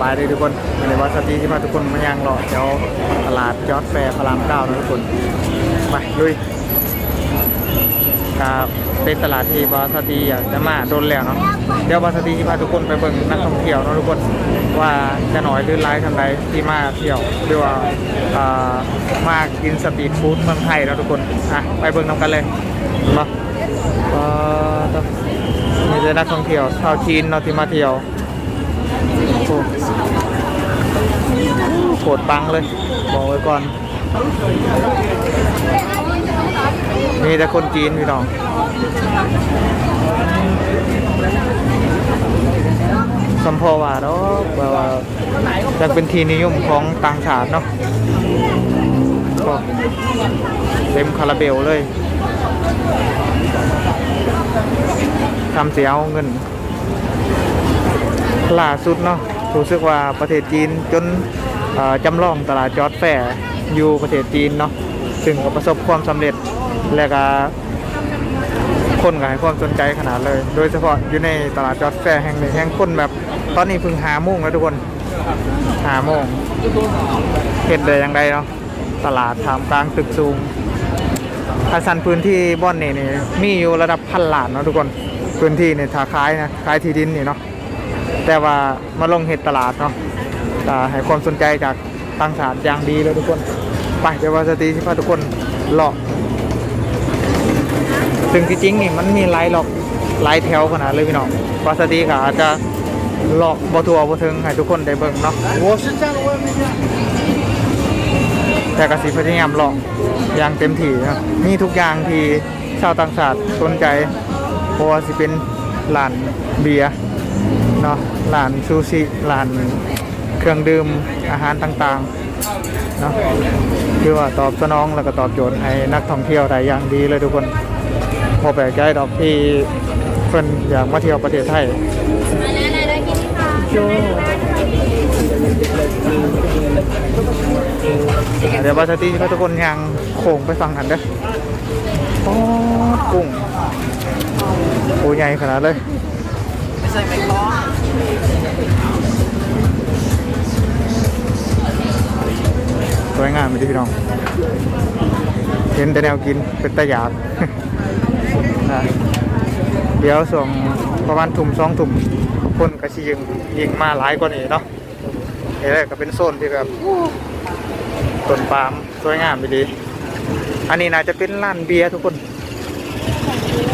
บายเลยทุกคนในวัดสตีที่พาทุกคนมาย่างรอแถวตลาดยอดแฟร์พระรามเก้านะทุกคนไปลุยครับเป็นตลาดที่บาสตีอยากจะมาโดนแล้วเนาะเดี๋ยวบาสตีที่พาทุกคนไปเบิ่งนักท่องเที่ยวเนาะทุกคนว่าจะหน่อยหรือร้ายทำไรที่มาเที่ยวหรือว่าอ่ามากินสตรีทฟู้ดเมืองไทยเนาะทุกคนอะไปเบิ่งนำกันเลยเนาะเอ่อมีแต่นักท่องเที่ยวชาวจีนเนาะที่มาเที่ยว โคตรปังเลย บอกไว้ก่อนมีแต่คนจีนพี่น้องสัมพอว่าเนาะแบบว่าจะเป็นทีนิยมของต่างชาติเนาะก็เต็มคาราเบลเลยทำเสียเอาเงินล่าสุดเนาะ รู้สึกว่าประเทศจีนจนจำลองตลาดจอดแฟร์อยู่ประเทศจีนเนาะซึ่งก็ประสบความสำเร็จและก็คนก็ให้ความสนใจขนาดเลย โดยเฉพาะอยู่ในตลาดจอดแฟร์แห่งหนึ่งแห่งคนแบบ ตอนนี้เพิ่งหาโมงแล้วทุกคนหาโมงเห็นได้ยังไงเนาะตลาดถามกลางตึกสูงอาสันพื้นที่บ่อนนี่นี่มีอยู่ระดับพันล้านเนาะทุกคนพื้นที่เนี่ยถ้าขายนะขายที่ดินนี่เนาะ แต่ว่ามาลงเห็ดตลาดเนาะให้ความสนใจจากต่างชาติอย่างดีเลยทุกคนไปเดี๋ยวว่าสตรีที่พาทุกคนหลอกซึ่งที่จริงนี่มันมีไล่หลอกไล่แถวขนาดเลยพี่น้องวาสตรีก็อาจจะหลอกบอทัวร์บอเทิงให้ทุกคนได้เบิ่งเนาะแต่กระสีพยายามหลอกอย่างเต็มที่นะมีทุกอย่างที่ชาวต่างชาติสนใจเพราะว่าสิเป็นหลานเบียร์ เนาะร้านซูชิร้านเครื่องดื่มอาหารต่างๆเนาะคือว่าตอบสนองแล้วก็ตอบโจทย์ให้นักท่องเที่ยวได้อย่างดีเลยทุกคนพอแปลกใจดอกที่เพิ่นอยากมาเที่ยวประเทศไทยเดี๋ยวบาสตีก็ทุกคนยังโค้งไปฟังกันเด้อโอ้กุ้งโอ้ใหญ่ขนาดเลย ไม่ใช่ไม่คล้อง สวยงามเลยพี่น้อง เห็นแต่แนวกินเป็นตะหยาบเดี๋ยวส่งประมาณถุ่มสองถุ่มคนกระชิยิงยิงมาหลายกว่านี้เนาะนี่แหละก็เป็นโซนที่แบบต้นปาล์มสวยงามไปดี อันนี้น่าจะเป็นร้านเบียร์ทุกคน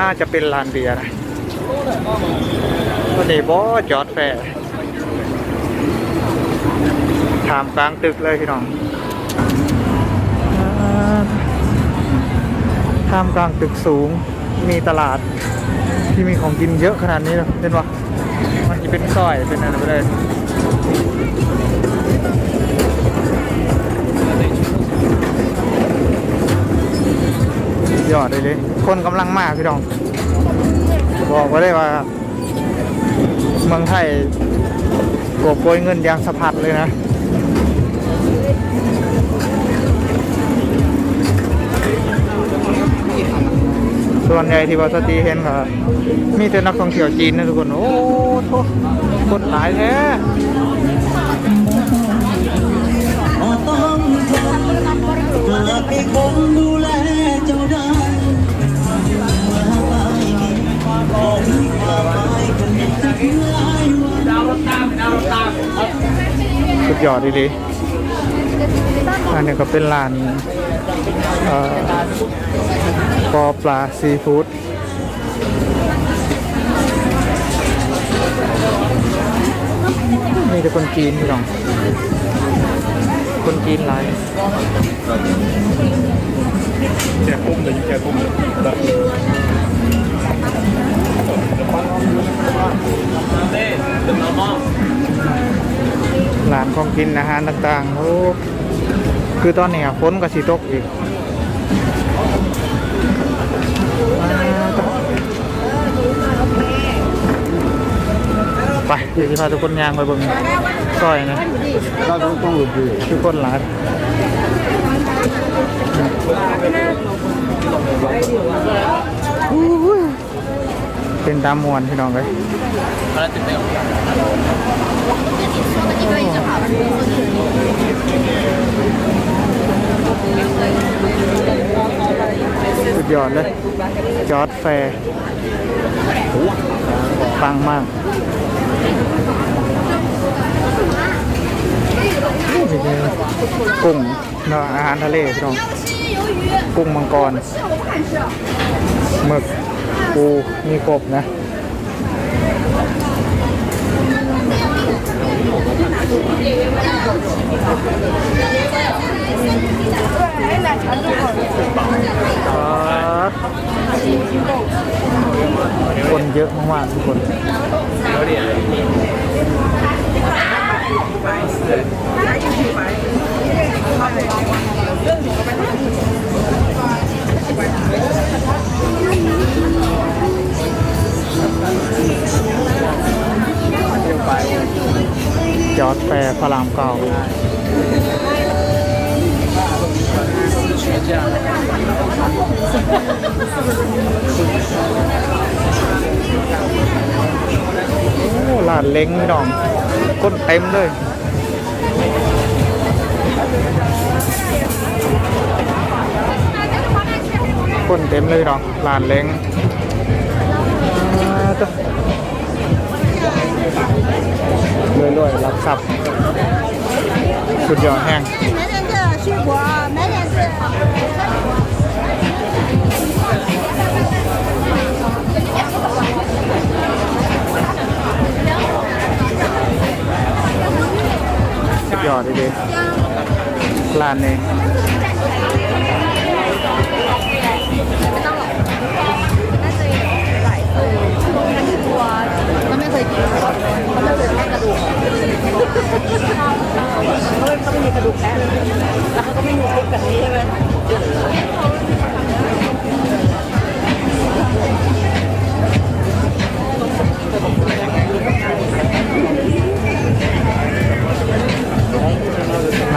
น่าจะเป็นร้านเบียร์นะ วันนี้บอจอดแฟร์ถามกลางตึกเลยพี่น้องท่ามกลางตึกสูงมีตลาดที่มีของกินเยอะขนาดนี้เลยเห็นปะมันจะเป็นซอยเป็นอะไรไปเลยยอดเลยเลยคนกำลังมากพี่น้องบอกไว้เลยว่า เมืองไทยกบโกยเงินอย่างสะพัดเลยนะ ส่วนใหญ่ที่วัดสตีเห็นก็มีแต่นักท่องเที่ยวจีนนะทุกคน โอ้โหคนหลายแท้ อดดีๆอันนี้ก็เป็นร้านปอปลาซีฟู้ดมีแต่คนจีนพี่น้อง คนจีนหลายแจกปุ้มเลยแจกปุ้มเลยเต้ ของกินอาหารต่างๆโอ้คือตอนนี้ฝนก็สิตกอีกไปเดี๋ยวจะพาทุกคนย่างไปเบิ่งซอยนะเราต้องต้องหลุดอยู่ทุกคนหลายอู้ยเป็นตามมวนพี่น้องเลย からってたよสุดยอดเลย จอร์ดแฟร์ฟังมากกุ้งเนาอาหารทะเลพี่น้องกุ้งมังกรหมึกปูมีกบนะ พระรามเก่าโอ้ลานเล้งพี่น้องคนเต็มเลยคนเต็มเลยพี่น้องลานเล้ง วยรวยรับทรัพย์สุดยอดแห้งสุดยอดเลยร้านนี้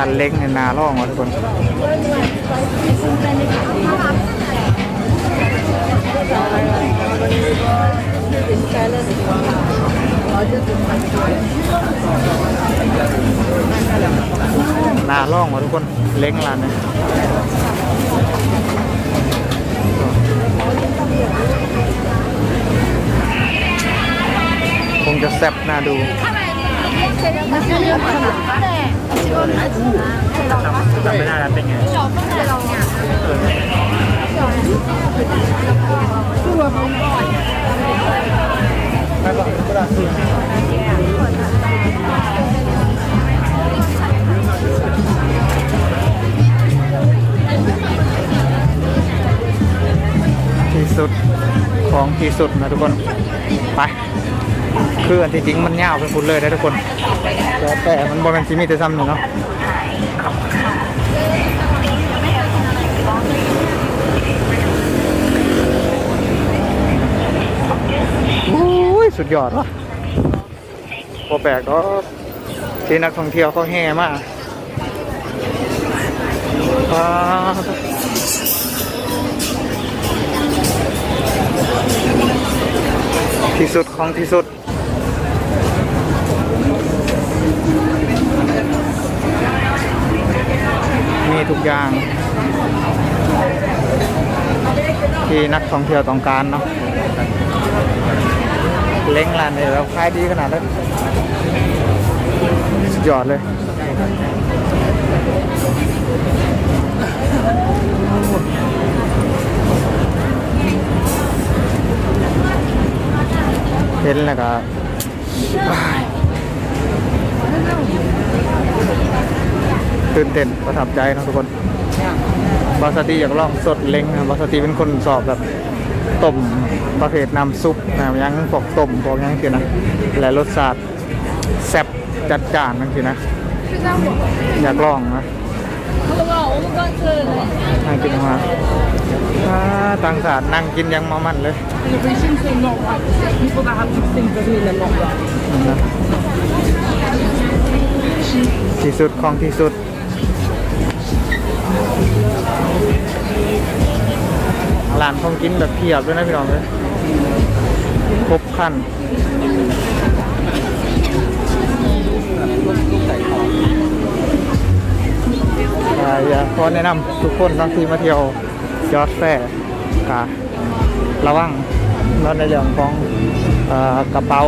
านเล็กในนาล่องวะทุกคนนาล่องวะทุกคนเล้งร้านนี้คงจะแซ่บน่าดู จำไม่ได้แล้วเป็นไงที่สุดของที่สุดนะทุกคน ไป คืออันที่จริงมันยาวเป็นฟุตเลยนะทุกคน แต่แต่มันบอเป็นซีมีแต่ซ้ำหนึ่งเนาะโอ้ยสุดยอดวะพอแปลกก็ที่นักท่องเที่ยวเขาแห่มากว้าวที่สุดของที่สุด มีทุกอย่าง ที่นักท่องเที่ยวต้องการเนาะเล้งร้านนี้แล้วขายดีขนาดนั้นสุดยอดเลยเห็นแล้วก็ ตื่นเต้นประทับใจนะทุกคนบาสตีอยากลองสดเล้งนะบาสตีเป็นคนสอบแบบต้มประเภทน้ำซุปนะยังพวกต้มพวกยังคือนะและรสชาติแซ่บจัดจ้านนั่นคือนะ อยากลองนะนั่งกินมาอ่าต่างศาสตร์นั่งกินยังมามันเลยที่สุดของที่สุด ร้านของกินแบบเพียบด้วยนะพี่น้องเลยครบขั้นอ่าอยากขอแนะนำทุกคนทั้งที่มาเที่ยวยอดแฟร์กะระวังเนาในเรื่องของอกระเป๋า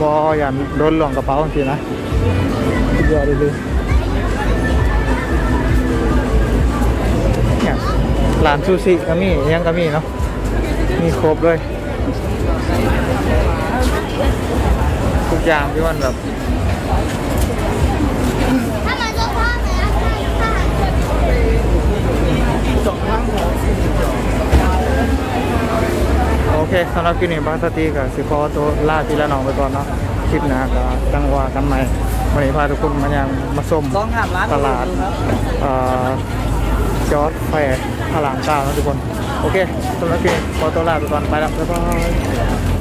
บออย่าโดนหลวงกระเป๋าจริงๆนะสุดยอด ร้านซูชิก็มีอิหยังก็มีเนาะมีครบเลยทุกอย่างที่มันแบบโอเคสำหรับคลิปนี้บางสตีกับสิขอตัวลาพี่ละน้องไปก่อนเนาะคลิปหน้าก็จังว่ากันใหม่วันนี้พาทุกคนมายังมาส้มลองถามร้านตลาดเอ่อ จอร์ดแฟร์พระรามเก้านะทุกคน โอเคสำหรับคลิปขอตัวลาไปก่อนไปแล้วบ๊ายบาย